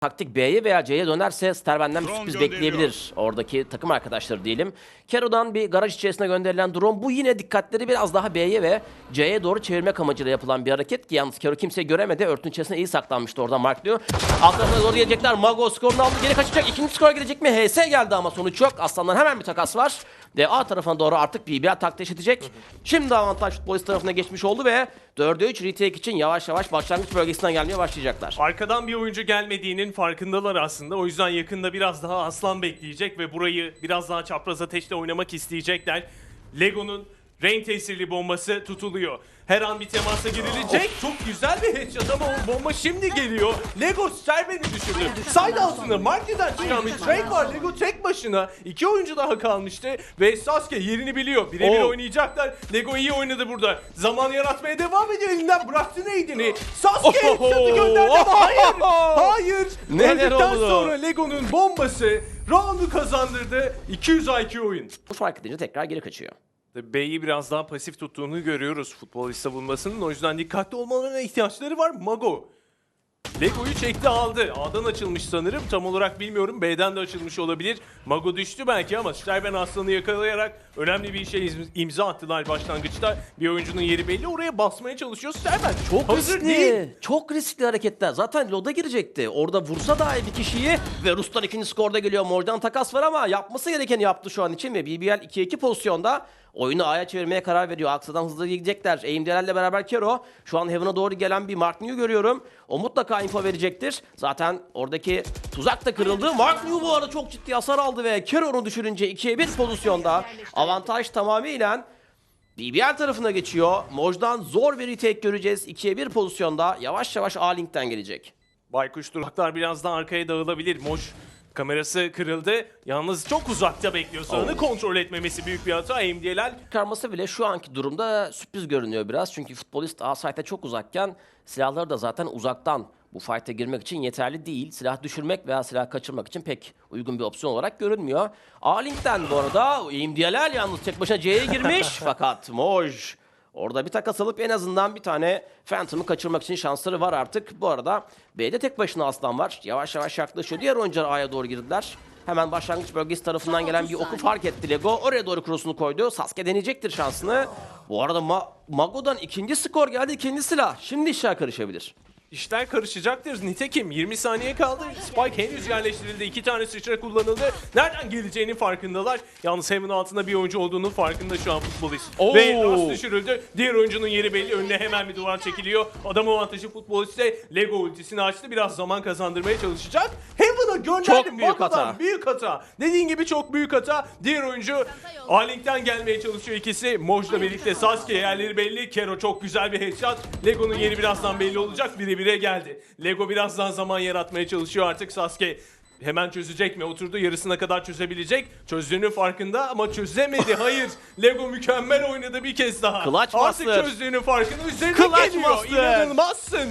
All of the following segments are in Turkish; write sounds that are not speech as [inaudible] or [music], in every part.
taktik B'ye veya C'ye dönerse Sterben'den bir Drone sürpriz bekleyebilir. Oradaki takım arkadaşları diyelim. Kero'dan bir garaj içerisine gönderilen drone. Bu yine dikkatleri biraz daha B'ye ve C'ye doğru çevirmek amacıyla yapılan bir hareket ki yalnız Kero kimse göremedi. Örtün içerisine iyi saklanmıştı orada Mark Liu. Alt tarafına doğru gelecekler. Mago skorunu aldı. Geri kaçacak. İkinci skor gelecek mi? HS geldi ama sonuç yok. Aslan'dan hemen bir takas var. Ve A tarafına doğru artık BBL taktiği edecek. Şimdi avantaj futbolist tarafına geçmiş oldu ve 4'e 3 retake için yavaş yavaş başlangıç bölgesinden gelmeye başlayacaklar. Arkadan bir oyuncu gelmediğinin farkındalar aslında. O yüzden yakında biraz daha aslan bekleyecek ve burayı biraz daha çapraz ateşle oynamak isteyecekler. Lego'nun renk tesirli bombası tutuluyor. Her an bir temasa girilecek. Çok güzel bir headshot ama o bomba şimdi geliyor. Lego Sterben'i düşürdü. Side altında Marky'den çıkan bir Drake var. Lego tek başına. iki oyuncu daha kalmıştı. Ve Sasuke yerini biliyor. Birebir Oo. oynayacaklar. Lego iyi oynadı burada. Zaman yaratmaya devam ediyor. Elinden bıraktı neydini. Sasuke Ohoho. headshot'ı gönderdi ama hayır. [laughs] Hayır. Neler oldu? sonra Lego'nun bombası round'u kazandırdı. 200 IQ oyun. Bu fark edince tekrar geri kaçıyor. B'yi biraz daha pasif tuttuğunu görüyoruz futbolist savunmasının. O yüzden dikkatli olmalarına ihtiyaçları var. Mago. Lego'yu çekti aldı. A'dan açılmış sanırım. Tam olarak bilmiyorum. B'den de açılmış olabilir. Mago düştü belki ama Sterben Aslan'ı yakalayarak önemli bir işe imza attılar başlangıçta. Bir oyuncunun yeri belli. Oraya basmaya çalışıyor Sterben. Çok hazır riskli. değil. Çok riskli hareketler. Zaten Loda girecekti. Orada vursa dahi bir kişiyi ve Rus'tan ikinci skorda geliyor. Mor'dan takas var ama yapması gerekeni yaptı şu an için ve BBL 2-2 pozisyonda oyunu A'ya çevirmeye karar veriyor. Aksa'dan hızlı gidecekler. Eğimdelerle beraber Kero. Şu an Heaven'a doğru gelen bir Mark New görüyorum. O mutlaka info verecektir. Zaten oradaki tuzak da kırıldı. Mark New bu arada çok ciddi hasar aldı ve Kero onu düşürünce 2'ye 1 pozisyonda. Avantaj tamamıyla BBL tarafına geçiyor. Moj'dan zor bir retake göreceğiz. 2'ye 1 pozisyonda. Yavaş yavaş A-Link'ten gelecek. Baykuş duraklar biraz daha arkaya dağılabilir. Moş kamerası kırıldı. Yalnız çok uzakta bekliyor sanını. Kontrol etmemesi büyük bir hata. MDLL Çıkarması bile şu anki durumda sürpriz görünüyor biraz. Çünkü futbolist A-Site'e çok uzakken silahları da zaten uzaktan bu fight'e girmek için yeterli değil. Silah düşürmek veya silah kaçırmak için pek uygun bir opsiyon olarak görünmüyor. A-Link'ten bu arada İmdiyelel yalnız tek başına C'ye girmiş. [laughs] Fakat Moj orada bir takas alıp en azından bir tane Phantom'ı kaçırmak için şansları var artık. Bu arada B'de tek başına Aslan var. Yavaş yavaş yaklaşıyor. Diğer oyuncular A'ya doğru girdiler. Hemen başlangıç bölgesi tarafından gelen bir oku fark etti Lego. Oraya doğru cross'unu koydu. Sasuke deneyecektir şansını. Bu arada Ma- Mago'dan ikinci skor geldi. ikinci silah. Şimdi işler karışabilir. İşler karışacaktır. Nitekim 20 saniye kaldı. Spike henüz yerleştirildi. İki tane sıçra kullanıldı. Nereden geleceğinin farkındalar. Yalnız Heaven altında bir oyuncu olduğunun farkında şu an futbolist. Oo. Ve Ras düşürüldü. Diğer oyuncunun yeri belli. Önüne hemen bir duvar çekiliyor. Adam avantajı futboliste Lego ultisini açtı. Biraz zaman kazandırmaya çalışacak. Heaven'a gönderdi. Çok büyük hata. Büyük hata. Dediğin gibi çok büyük hata. Diğer oyuncu A-Link'ten gelmeye çalışıyor ikisi. Moj'la birlikte Sasuke yerleri belli. Kero çok güzel bir headshot. Lego'nun yeri birazdan belli olacak. Bire bire geldi. Lego birazdan zaman yaratmaya çalışıyor artık Sasuke. Hemen çözecek mi? Oturdu yarısına kadar çözebilecek. Çözdüğünün farkında ama çözemedi. [laughs] Hayır. Lego mükemmel oynadı bir kez daha. Clutch Artık Master. çözdüğünün farkında. Üzerine Clutch geliyor. Master. İnanılmazsın.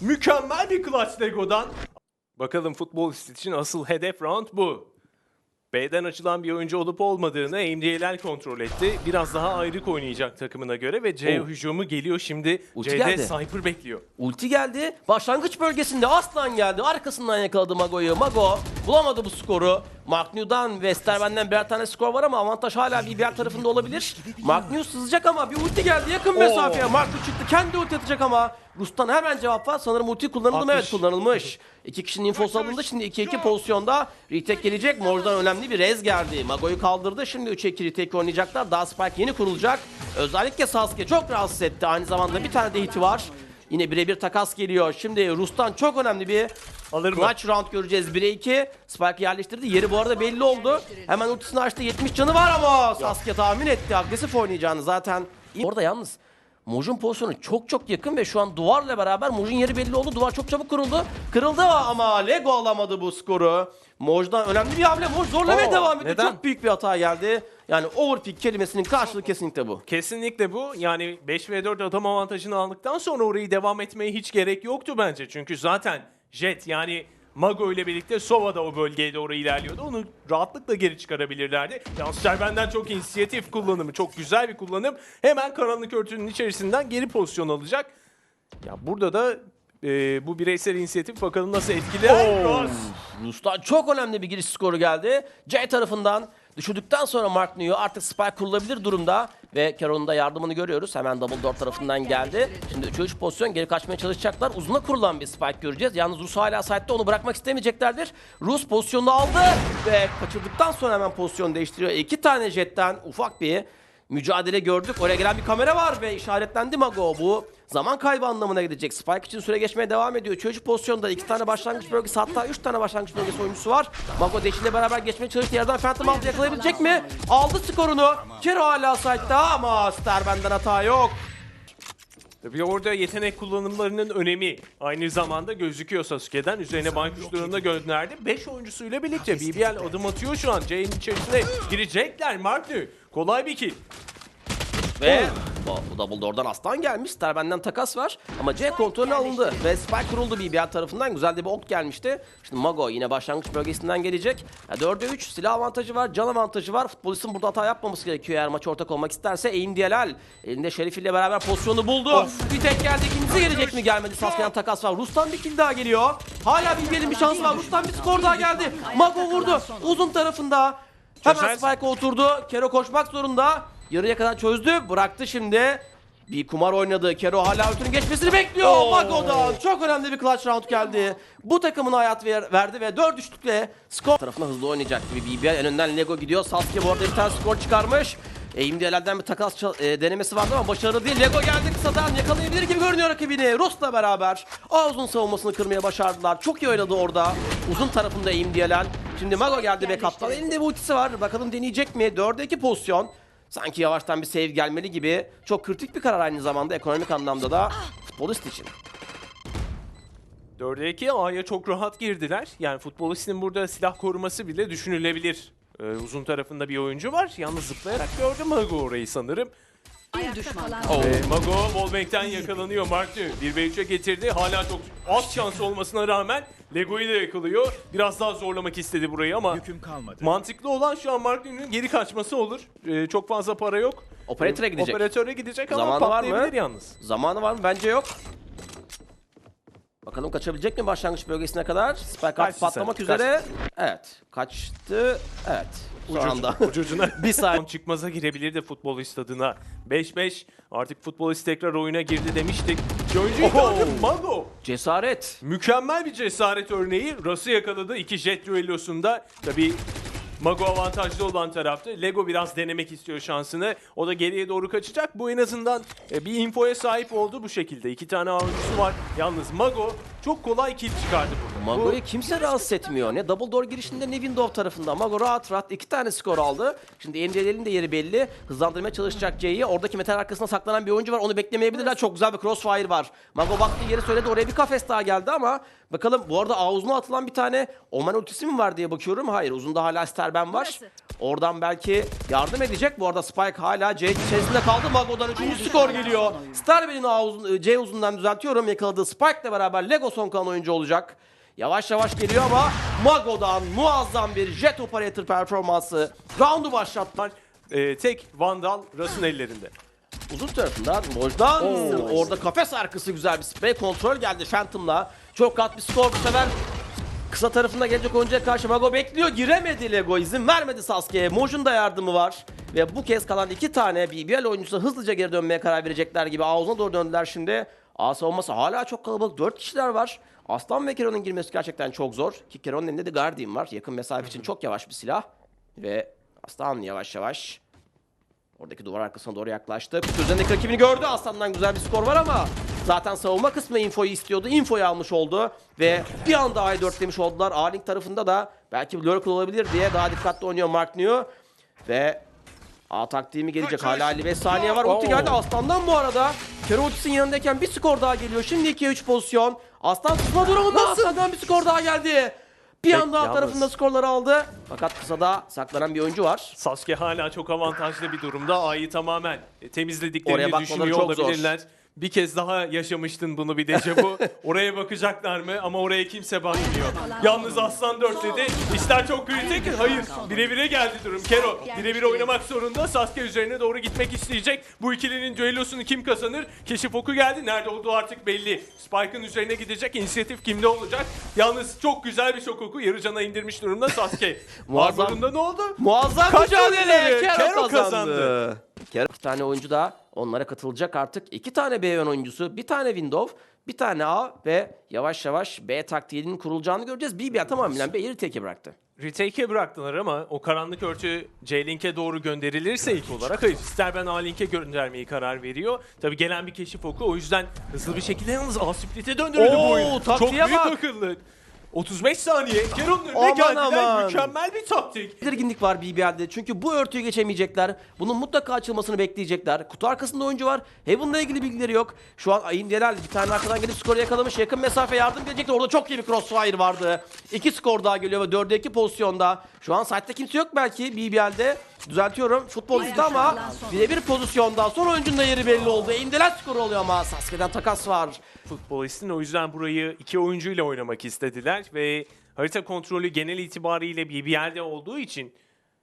Mükemmel bir clutch Lego'dan. Bakalım futbolist için asıl hedef round bu. B'den açılan bir oyuncu olup olmadığını MDLL kontrol etti. Biraz daha ayrık oynayacak takımına göre ve C Oh. hücumu geliyor şimdi. Ulti C'de geldi. Sniper bekliyor. Ulti geldi. Başlangıç bölgesinde Aslan geldi. Arkasından yakaladı Mago'yu. Mago bulamadı bu skoru. Mark New'dan ve Sterben'den birer tane skor var ama avantaj hala BBL tarafında olabilir. New sızacak ama bir ulti geldi yakın mesafeye. Mark New çıktı. Kendi ulti atacak ama Rus'tan hemen cevap var. Sanırım ulti kullanıldı mı? Evet kullanılmış. İki kişinin infosu alındı. Şimdi 2-2 pozisyonda retake gelecek. Mor'dan önemli bir rez geldi. Mago'yu kaldırdı. Şimdi 3'e 2 retake oynayacaklar. Daha Spike yeni kurulacak. Özellikle Sasuke çok rahatsız etti. Aynı zamanda bir tane de hiti var. Yine birebir takas geliyor. Şimdi Rus'tan çok önemli bir Alır mı? clutch round göreceğiz. 1'e 2. Spike yerleştirdi. Yeri bu arada belli oldu. Hemen ultisini açtı. 70 canı var ama Sasuke tahmin etti. Agresif oynayacağını zaten. Orada yalnız Moj'un pozisyonu çok çok yakın ve şu an duvarla beraber Moj'un yeri belli oldu. Duvar çok çabuk kırıldı. Kırıldı ama Lego alamadı bu skoru. Moj'dan önemli bir hamle. Moj zorlamaya Oo, devam ediyor. neden? Çok büyük bir hata geldi. Yani overpick kelimesinin karşılığı kesinlikle bu. Kesinlikle bu. Yani 5 ve 4 adam avantajını aldıktan sonra orayı devam etmeye hiç gerek yoktu bence. Çünkü zaten Jet yani Mago ile birlikte Sova da o bölgeye doğru ilerliyordu. Onu rahatlıkla geri çıkarabilirlerdi. Yalnız Serben'den çok inisiyatif kullanımı, çok güzel bir kullanım. Hemen karanlık örtünün içerisinden geri pozisyon alacak. Ya burada da e, bu bireysel inisiyatif bakalım nasıl etkiler. Rus'tan çok önemli bir giriş skoru geldi. C tarafından düşürdükten sonra Mark New artık spike kurulabilir durumda. Ve Keron'un da yardımını görüyoruz. Hemen double door tarafından geldi. Şimdi 3'e 3 pozisyon geri kaçmaya çalışacaklar. Uzuna kurulan bir spike göreceğiz. Yalnız Rus hala site'de onu bırakmak istemeyeceklerdir. Rus pozisyonunu aldı ve kaçırdıktan sonra hemen pozisyon değiştiriyor. İki tane jetten ufak bir mücadele gördük. Oraya gelen bir kamera var ve işaretlendi Mago. Bu zaman kaybı anlamına gidecek. Spike için süre geçmeye devam ediyor. Çocuk pozisyonda iki tane başlangıç bölgesi hatta üç tane başlangıç bölgesi oyuncusu var. Mago Deşi ile beraber geçmeye çalıştı. Yerden Phantom altı yakalayabilecek mi? Aldı skorunu. Kero hala site'da ama Sterben'den hata yok. Tabii orada yetenek kullanımlarının önemi aynı zamanda gözüküyor Sasuke'den. Üzerine baykuş durumunda gönderdi. 5 oyuncusuyla birlikte BBL adım atıyor şu an. C'nin içerisine girecekler. Marknu kolay bir kill. Ve bu, bu double door'dan aslan gelmiş. Sterben'den takas var. Ama C kontrolü alındı. Ve spike kuruldu BBL tarafından. Güzel de bir ok gelmişti. Şimdi Mago yine başlangıç bölgesinden gelecek. Ya 4'e 3 silah avantajı var, can avantajı var. Futbolistin burada hata yapmaması gerekiyor eğer maç ortak olmak isterse. Eğim Diyelal elinde Şerif ile beraber pozisyonu buldu. Bir tek geldi. İkincisi gelecek mi? Gelmedi. Sasuke'den takas var. Rus'tan bir kill daha geliyor. Hala BBL'in bir şansı var. Rus'tan bir skor daha geldi. Mago vurdu. Uzun tarafında. Hemen. Spike'a oturdu. Kero koşmak zorunda. Yarıya kadar çözdü. Bıraktı şimdi. Bir kumar oynadı. Kero hala ötünün geçmesini bekliyor. Oo. Mago'dan çok önemli bir clutch round geldi. Bu takımına hayat ver- verdi ve 4 üçlükle skor tarafına hızlı oynayacak gibi BBL. En önden Lego gidiyor. Sasuke bu arada bir tane skor çıkarmış. Eğim diyelerden bir takas e, denemesi vardı ama başarılı değil. Lego geldi kısadan yakalayabilir gibi görünüyor rakibini. Rus'la beraber Ağuz'un savunmasını kırmaya başardılar. Çok iyi oynadı orada. Uzun tarafında Eğim diyelen. Şimdi Mago geldi backup'tan. Elinde bir ultisi var. Bakalım deneyecek mi? 4'e 2 pozisyon. Sanki yavaştan bir save gelmeli gibi. Çok kritik bir karar aynı zamanda ekonomik anlamda da futbolist için. 4'e 2 A'ya çok rahat girdiler. Yani futbolistin burada silah koruması bile düşünülebilir. Ee, uzun tarafında bir oyuncu var. Yalnız zıplayarak gördü Mago orayı sanırım. Bir düşman Ee, Mago Wallbank'ten yakalanıyor. Mark 1 ve 3'e getirdi. Hala çok az şans olmasına rağmen Lego'yu da yakalıyor. Biraz daha zorlamak istedi burayı ama Yüküm kalmadı. mantıklı olan şu an Mark New'nin geri kaçması olur. Ee, çok fazla para yok. Operatöre gidecek. Operatöre gidecek ama Zamanı var mı? yalnız. Zamanı var mı? Bence yok. Bakalım kaçabilecek mi başlangıç bölgesine kadar? Spike Kaçtı patlamak sen, üzere. Evet. Kaçtı. Evet. Şu anda. [laughs] Ucucuna Bir saniye. [laughs] çıkmaza girebilirdi futbolist adına. 5-5 artık futbolist tekrar oyuna girdi demiştik. Oyuncuyu Mago. Cesaret. Mükemmel bir cesaret örneği. Ras'ı yakaladı iki jet düellosunda. Tabii Mago avantajlı olan taraftı. Lego biraz denemek istiyor şansını. O da geriye doğru kaçacak. Bu en azından e, bir infoya sahip oldu bu şekilde. İki tane oyuncusu var. Yalnız Mago çok kolay kill çıkardı burada. Mago'yu kimse rahatsız etmiyor. Ne double door girişinde ne window tarafında. Mago rahat rahat iki tane skor aldı. Şimdi MCL'in de yeri belli. Hızlandırmaya çalışacak C'yi. Oradaki metal arkasına saklanan bir oyuncu var. Onu beklemeyebilirler. Çok güzel bir crossfire var. Mago baktığı yeri söyledi. Oraya bir kafes daha geldi ama bakalım bu arada ağzına atılan bir tane Oman ultisi mi var diye bakıyorum. Hayır uzunda hala Sterben var. Burası. Oradan belki yardım edecek. Bu arada Spike hala C içerisinde kaldı. Mago'dan üçüncü skor geliyor. Uzun, C uzundan düzeltiyorum. Yakaladığı Spike'la beraber Lego son kalan oyuncu olacak. Yavaş yavaş geliyor ama Mago'dan muazzam bir jet operator performansı. Round'u başlattılar. E, tek Vandal Ras'ın ellerinde. Uzun tarafından Moj'dan Oo. orada kafes arkası güzel bir spray kontrol geldi Phantom'la. Çok rahat bir skor bu sefer. Kısa tarafında gelecek oyuncuya karşı Mago bekliyor. Giremedi Lego. izin vermedi Sasuke'ye. Moj'un da yardımı var. Ve bu kez kalan iki tane BBL oyuncusu hızlıca geri dönmeye karar verecekler gibi. Ağzına doğru döndüler şimdi. A savunması hala çok kalabalık. Dört kişiler var. Aslan ve Keron'un girmesi gerçekten çok zor. Ki Keron'un elinde de Guardian var. Yakın mesafe için çok yavaş bir silah. Ve Aslan yavaş yavaş Oradaki duvar arkasına doğru yaklaştı. Kutu üzerindeki rakibini gördü. Aslan'dan güzel bir skor var ama zaten savunma kısmı infoyu istiyordu. Infoyu almış oldu ve bir anda A'yı dörtlemiş oldular. A-Link tarafında da belki bir lurk olabilir diye daha dikkatli oynuyor Mark New. Ve A taktiği gelecek? Hala 55 saniye var. Ulti geldi Aslan'dan bu arada. Kero ultisinin yanındayken bir skor daha geliyor. Şimdi 2'ye 3 pozisyon. Aslan tutma durumunda. Aslan'dan bir skor daha geldi. Bir Pek anda A yalnız. tarafında skorları aldı. Fakat kısada saklanan bir oyuncu var. Sasuke hala çok avantajlı bir durumda. A'yı tamamen e, temizlediklerini Oraya düşünüyor çok zor. Bir kez daha yaşamıştın bunu bir dejavu. [laughs] Oraya bakacaklar mı? Ama oraya kimse bakmıyor. Yalnız Aslan dörtledi. İşler çok kritik. Hayır. Bire bire geldi durum. Kero bire bire oynamak zorunda. Sasuke üzerine doğru gitmek isteyecek. Bu ikilinin düellosunu kim kazanır? Keşif oku geldi. Nerede olduğu artık belli. Spike'ın üzerine gidecek. İnisiyatif kimde olacak? Yalnız çok güzel bir şok oku. Yarıcana indirmiş durumda Sasuke. [laughs] Muazzam. Ardından ne oldu? Muazzam Kaç mücadele. Kero, Kero kazandı. kazandı. Kero. İki tane oyuncu da onlara katılacak artık. İki tane B yön oyuncusu, bir tane Windows, bir tane A ve yavaş yavaş B taktiğinin kurulacağını göreceğiz. BBL tamamen B'yi teke bıraktı. Retake'e bıraktılar ama o karanlık örtü J-Link'e doğru gönderilirse ilk olarak hayır. Ister ben A-Link'e göndermeyi karar veriyor. Tabi gelen bir keşif oku o yüzden hızlı bir şekilde yalnız A-Split'e döndürüldü bu Oo, oyun. Çok taktiğe büyük bak. akıllı. 35 saniye Kero'nun önüne Aman geldiler. aman. Mükemmel bir taktik. Tedirginlik var BBL'de çünkü bu örtüyü geçemeyecekler. Bunun mutlaka açılmasını bekleyecekler. Kutu arkasında oyuncu var. Heaven'la ilgili bilgileri yok. Şu an Ayın Delal bir tane arkadan gelip skoru yakalamış. Yakın mesafe yardım gelecekti. Orada çok iyi bir crossfire vardı. İki skor daha geliyor ve 4'e 2 pozisyonda. Şu an site'de kimse yok belki BBL'de. Düzeltiyorum. Futbolista ama birebir pozisyonda. Son oyuncunun da yeri belli oldu. Delal skoru oluyor ama Sasuke'den takas var. Futbolistin o yüzden burayı iki oyuncuyla oynamak istediler ve harita kontrolü genel itibariyle BBL'de olduğu için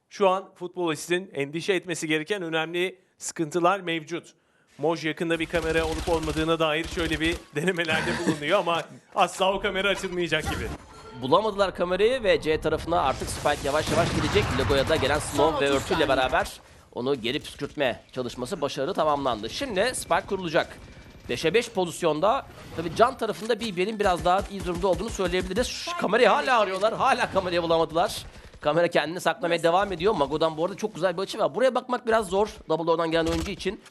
şu an futbolistin endişe etmesi gereken önemli sıkıntılar mevcut. Moj yakında bir kamera olup olmadığına dair şöyle bir denemelerde bulunuyor ama asla o kamera açılmayacak gibi. Bulamadılar kamerayı ve C tarafına artık Spike yavaş yavaş gidecek. Lego'ya da gelen Snow ve örtüyle beraber onu geri püskürtme çalışması başarılı tamamlandı. Şimdi Spike kurulacak. 5'e 5 pozisyonda tabi can tarafında BB'nin biraz daha iyi durumda olduğunu söyleyebiliriz. Şu kamerayı hala arıyorlar. Hala kamerayı bulamadılar. Kamera kendini saklamaya devam ediyor. Mago'dan bu arada çok güzel bir açı var. Buraya bakmak biraz zor. Double Door'dan gelen oyuncu için.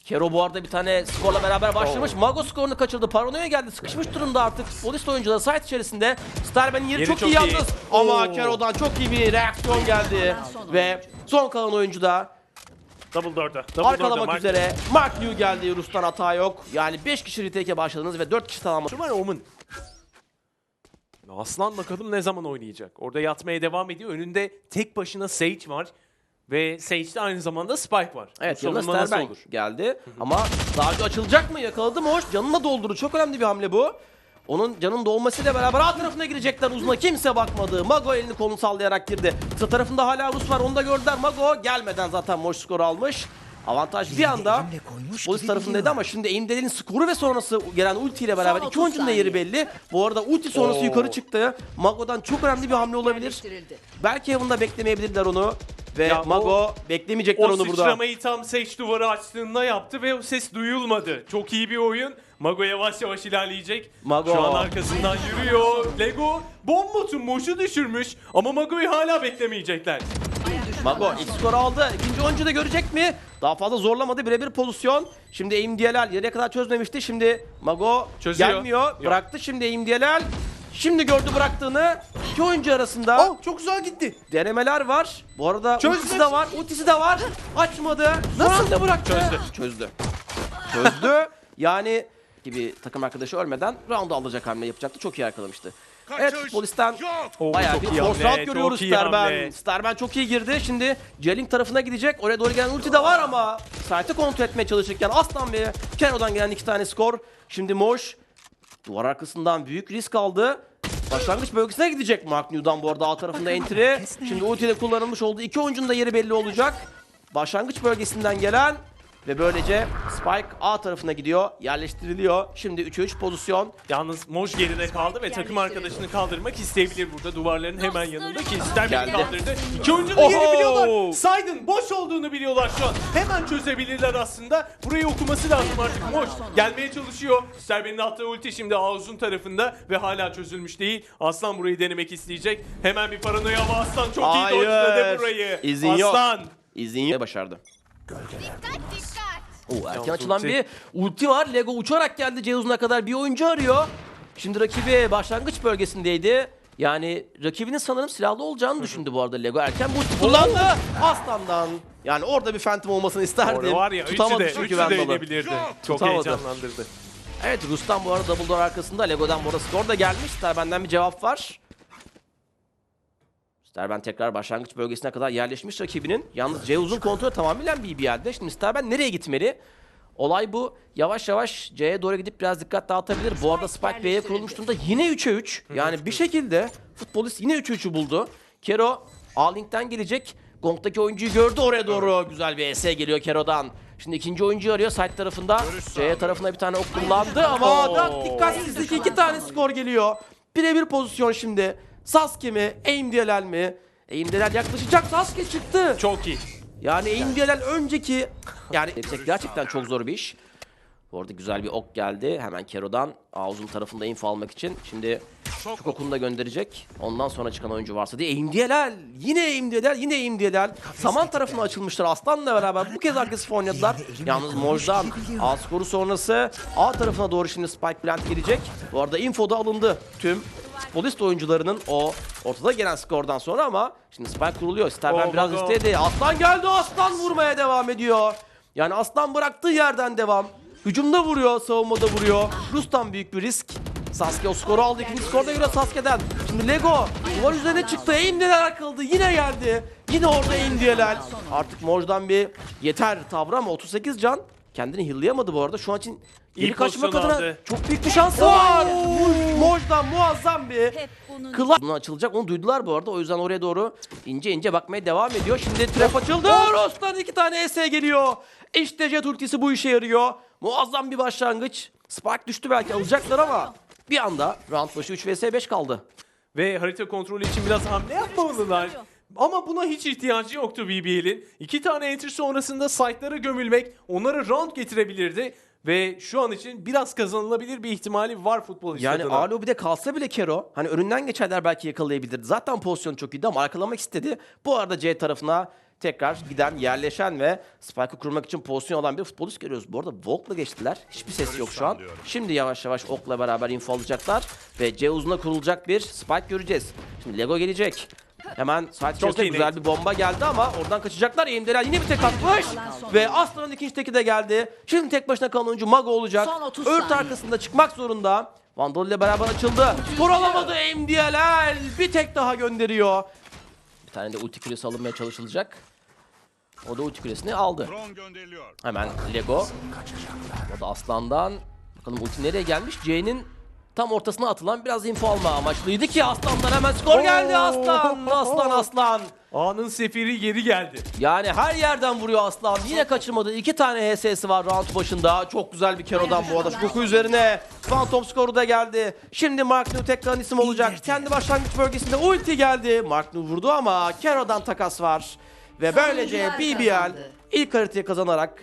Kero bu arada bir tane skorla beraber başlamış. Mago skorunu kaçırdı. Paranoya geldi. Sıkışmış durumda artık. Polis oyuncuları site içerisinde. Starman'in yeri, Yeri çok, çok iyi iyi. yalnız. Ama Oo. Kero'dan çok iyi bir reaksiyon geldi. Ve son kalan oyuncu da Double door'da. Double arkalamak üzere. Mark Liu geldi. Rus'tan hata yok. Yani 5 kişi retake'e başladınız ve 4 kişi tamamladı. Şu var Omen. Aslan bakalım ne zaman oynayacak. Orada yatmaya devam ediyor. Önünde tek başına Sage var. Ve Sage'de aynı zamanda Spike var. Evet yanına savunma nasıl Sterben olur? geldi. Ama daha önce açılacak mı? Yakaladı mı? Hoş. Canına doldurdu. Çok önemli bir hamle bu. Onun canın dolmasıyla beraber alt tarafına girecekler uzuna. Kimse bakmadı. Mago elini kolunu sallayarak girdi. Kısa tarafında hala Rus var. Onu da gördüler. Mago gelmeden zaten Moş skoru almış. Avantaj bir anda polis tarafındaydı ama şimdi Eimdel'in skoru ve sonrası gelen ultiyle beraber Son iki 30 oyuncunun da yeri saniye. belli. Bu arada ulti sonrası Oo. yukarı çıktı. Mago'dan çok önemli bir hamle olabilir. Yerleştirildi. Belki Heaven'da beklemeyebilirler onu. Ve Ya Mago o- beklemeyecekler O onu burada. sıçramayı tam Sage duvarı açtığında yaptı ve o ses duyulmadı. Çok iyi bir oyun. Mago yavaş yavaş ilerleyecek. Mago. Şu an arkasından yürüyor. Lego bombotun Moş'u düşürmüş ama Mago'yu hala beklemeyecekler. Mago ilk skoru aldı. İkinci oyuncu da görecek mi? Daha fazla zorlamadı. Birebir pozisyon. Şimdi Aim DLL yere kadar çözmemişti. Şimdi Mago Çözüyor. gelmiyor. Yok. Bıraktı şimdi Aim DLL. Şimdi gördü bıraktığını. İki oyuncu arasında çok güzel gitti. denemeler var. Bu arada Çözdü. ultisi de var. Ultisi de var. Açmadı. Nasıl da bıraktı? Çözdü. Çözdü. Çözdü. yani gibi takım arkadaşı ölmeden round alacak hamle yapacaktı. Çok iyi yakalamıştı. Evet futbolisten Oo, Bayağı çok bir iyi force hamle, out görüyoruz çok iyi hamle. Sterben. Sterben çok iyi girdi. Şimdi Jelling tarafına gidecek. Oraya doğru gelen ulti de var ama site'ı kontrol etmeye çalışırken Aslan ve Kero'dan gelen iki tane skor. Şimdi Moş duvar arkasından büyük risk aldı. Başlangıç bölgesine gidecek Mark New'dan bu arada A tarafında entry. Şimdi ultide kullanılmış olduğu iki oyuncunun da yeri belli olacak. Başlangıç bölgesinden gelen ve böylece Spike A tarafına gidiyor. Yerleştiriliyor. Şimdi 3'e 3 pozisyon. Yalnız Moj geride kaldı ve takım arkadaşını kaldırmak isteyebilir burada duvarların hemen yanında ki Sterben'i Geldi. kaldırdı. İki oyuncu da Oho! yeri biliyorlar. Saydın boş olduğunu biliyorlar şu an. Hemen çözebilirler aslında. Burayı okuması lazım artık Moj. Gelmeye çalışıyor. Sterben'in attığı ulti şimdi Ağuz'un tarafında ve hala çözülmüş değil. Aslan burayı denemek isteyecek. Hemen bir paranoya ama Aslan çok iyi Hayır. dodge'ladı burayı. İzin yok. Aslan. İzin yok. Başardı. Oo, erken Yalnız açılan bir ulti var. Lego uçarak geldi Ceyhun'a kadar bir oyuncu arıyor. Şimdi rakibi başlangıç bölgesindeydi. Yani rakibinin sanırım silahlı olacağını düşündü bu arada Lego. Erken bu ulti kullandı. Aslan'dan. Yani orada bir Phantom olmasını isterdim. Orada var ya üçü Tutamadı de, çünkü üçü de inebilirdi. Çok Tutamadı. heyecanlandırdı. Evet Rus'tan bu arada double door arkasında. Lego'dan bu arada skor da gelmiş. Sterben'den bir cevap var. Sterben tekrar başlangıç bölgesine kadar yerleşmiş rakibinin. Yalnız Ceuz'un kontrolü tamamen BBL'de. Şimdi Sterben nereye gitmeli? Olay bu. Yavaş yavaş C'ye doğru gidip biraz dikkat dağıtabilir. Bu arada Spike B'ye kurulmuş durumda yine 3'e 3. Yani bir şekilde futbolist yine 3'e 3'ü buldu. Kero A-Link'ten gelecek. Gong'daki oyuncuyu gördü oraya doğru. Güzel bir ES geliyor Kero'dan. Şimdi ikinci oyuncuyu arıyor side tarafında. C tarafına bir tane ok kullandı ama dikkatsizlik iki tane skor geliyor. Birebir pozisyon şimdi. Sasuke mi? Aim Dielel mi? Aim Dielel yaklaşacak. Sasuke çıktı. Çok iyi. Yani Aim Dielel önceki... Yani gerçekten çok zor bir iş. Bu arada güzel bir ok geldi. Hemen Kero'dan Ağuz'un tarafında info almak için. Şimdi çok okunu da gönderecek. Ondan sonra çıkan oyuncu varsa diye Aim Dielel. Yine Aim Dielel, yine Aim Dielel. Saman tarafına açılmışlar Aslan'la beraber. Bu kez agresif oynadılar. Yalnız Moj'dan A skoru sonrası A tarafına doğru şimdi Spike Plant gelecek. Bu arada info da alındı tüm futbolist oyuncularının o ortada gelen skordan sonra ama şimdi Spike kuruluyor. Sterben Oh, biraz Mago. istedi. Aslan geldi. Aslan vurmaya devam ediyor. Yani Aslan bıraktığı yerden devam. Hücumda vuruyor, savunmada vuruyor. Rus'tan büyük bir risk. Sasuke o skoru aldı. İkinci skor da geliyor Sasuke'den. Şimdi Lego duvar üzerine çıktı. Aimdiyeler akıldı. Yine geldi. Yine orada Aimdiyeler. Artık Moj'dan bir yeter tavrı ama 38 can. Kendini hillayamadı bu arada. Şu an için geri İyi kaçmak adına aldı. çok büyük bir şansı var. Moj'dan muazzam bir Kıla Bunun açılacak onu duydular bu arada o yüzden oraya doğru ince ince bakmaya devam ediyor. Şimdi trap açıldı. Ros'tan iki tane ES geliyor. İşte jet ultisi bu işe yarıyor. Muazzam bir başlangıç. Spark düştü belki alacaklar ama bir anda round başı 3 vs 5 kaldı. Ve harita kontrolü için biraz hamle yapmamalılar. Ama buna hiç ihtiyacı yoktu BBL'in. İki tane entry sonrasında site'lara gömülmek onları round getirebilirdi. Ve şu an için biraz kazanılabilir bir ihtimali var futbol Yani adına. A lobide kalsa bile Kero hani önünden geçerler belki yakalayabilirdi. Zaten pozisyon çok iyiydi ama arkalamak istedi. Bu arada C tarafına tekrar giden, yerleşen ve Spike'ı kurmak için pozisyon alan bir futbolist görüyoruz. Bu arada Volk'la geçtiler. Hiçbir ses yok şu an. Şimdi yavaş yavaş Ok'la beraber info alacaklar. Ve C uzuna kurulacak bir Spike göreceğiz. Şimdi Lego gelecek. Hemen saat içerisinde güzel Nate. bir bomba geldi ama oradan kaçacaklar. Eğimdeler yine bir tek atmış. Ve Aslan'ın ikinci teki de geldi. Şimdi tek başına kalan oyuncu Mago olacak. Son 30 Ört arkasında çıkmak zorunda. Vandal ile beraber açıldı. Skor alamadı MDLL. Bir tek daha gönderiyor. Bir tane de ulti küresi alınmaya çalışılacak. O da ulti küresini aldı. Hemen Lego. O da Aslan'dan. Bakalım ulti nereye gelmiş? C'nin tam ortasına atılan biraz info alma amaçlıydı ki Aslan'dan hemen skor geldi. Aslan. Aslan Aslan. A'nın sefiri geri geldi. Yani her yerden vuruyor Aslan. Yine kaçırmadı. İki tane HS'si var round başında. Çok güzel bir Kero'dan bu arada. Şoku üzerine. Phantom skoru da geldi. Şimdi Mark New tekrar isim olacak. Kendi başlangıç bölgesinde ulti geldi. Mark New vurdu ama Kero'dan takas var. Ve böylece BBL ilk haritayı kazanarak